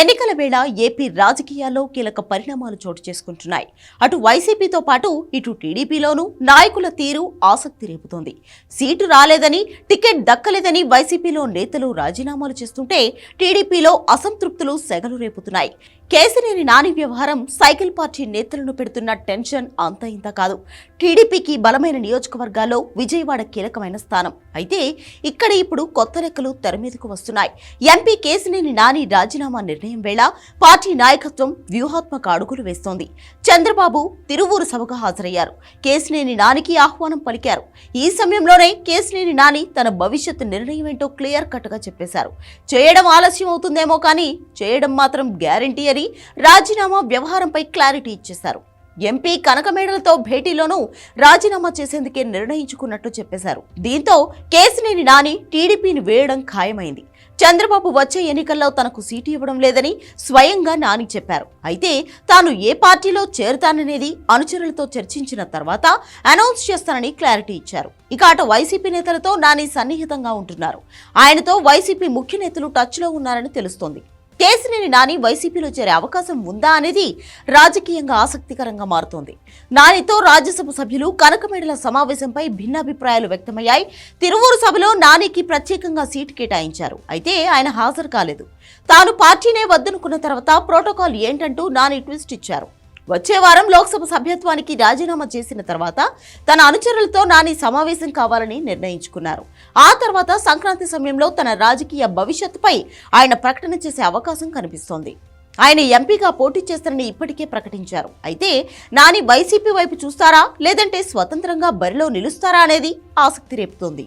ఎన్నికల వేళ ఏపీ రాజకీయాల్లో కీలక పరిణామాలు చోటు చేసుకుంటున్నాయి. అటు వైసీపీతో పాటు ఇటు టీడీపీలోనూ నాయకుల తీరు ఆసక్తి రేపుతోంది. సీటు రాలేదని టికెట్ దక్కలేదని వైసీపీలో నేతలు రాజీనామాలు చేస్తుంటే టీడీపీలో అసంతృప్తులు సెగలు రేపుతున్నాయి. కేసినేని నాని వ్యవహారం సైకిల్ పార్టీ నేతలను పెడుతున్న టెన్షన్ అంత ఇంత కాదు. టీడీపీకి బలమైన నియోజకవర్గాల్లో విజయవాడ కీలకమైన స్థానం. అయితే ఇక్కడ ఇప్పుడు కొత్త లెక్కలు తెరమీదకు వస్తున్నాయి. ఎంపీ కేసినేని నాని రాజీనామా నిర్ణయం వేళ పార్టీ నాయకత్వం వ్యూహాత్మక అడుగులు వేస్తోంది. చంద్రబాబు తిరువూరు సభకు హాజరయ్యారు. కేసినేని నానికి ఆహ్వానం పలికారు. ఈ సమయంలోనే కేసినేని నాని తన భవిష్యత్ నిర్ణయం ఏంటో క్లియర్ కట్గా చెప్పేశారు. చేయడం ఆలస్యం అవుతుందేమో కానీ చేయడం మాత్రం గ్యారంటీ అని రాజీనామా వ్యవహారంపై క్లారిటీ ఇచ్చేశారు. ఎంపీ కనకమేడలతో భేటీలోనూ రాజీనామా చేసేందుకే నిర్ణయించుకున్నట్టు చెప్పేశారు. దీంతో కేసినేని నాని టీడీపీని వేయడం ఖాయమైంది. చంద్రబాబు వచ్చే ఎన్నికల్లో తనకు సీటు ఇవ్వడం లేదని స్వయంగా నాని చెప్పారు. అయితే తాను ఏ పార్టీలో చేరుతాననేది అనుచరులతో చర్చించిన తర్వాత అనౌన్స్ చేస్తానని క్లారిటీ ఇచ్చారు. ఇక అటు వైసీపీ నేతలతో నాని సన్నిహితంగా ఉంటున్నారు. ఆయనతో వైసీపీ ముఖ్య నేతలు టచ్లో ఉన్నారని తెలుస్తోంది. కేసినేని నాని వైసీపీలో చేరే అవకాశం ఉందా అనేది రాజకీయంగా ఆసక్తికరంగా మారుతోంది. నానితో రాజ్యసభ సభ్యులు కనకమేడల సమావేశంపై భిన్నాభిప్రాయాలు వ్యక్తమయ్యాయి. తిరువూరు సభలో నానికి ప్రత్యేకంగా సీటు కేటాయించారు. అయితే ఆయన హాజరు కాలేదు. తాను పార్టీనే వద్దనుకున్న తర్వాత ప్రోటోకాల్ ఏంటంటూ నాని ట్విస్ట్ ఇచ్చారు. వచ్చే వారం లోక్సభ సభ్యత్వానికి రాజీనామా చేసిన తర్వాత తన అనుచరులతో నాని సమావేశం కావాలని నిర్ణయించుకున్నారు. ఆ తర్వాత సంక్రాంతి సమయంలో తన రాజకీయ భవిష్యత్తుపై ఆయన ప్రకటన చేసే అవకాశం కనిపిస్తోంది. ఆయన ఎంపీగా పోటీ చేస్తారని ఇప్పటికే ప్రకటించారు. అయితే నాని వైసీపీ వైపు చూస్తారా? లేదంటే స్వతంత్రంగా బరిలో నిలుస్తారా అనేది ఆసక్తి రేపుతోంది.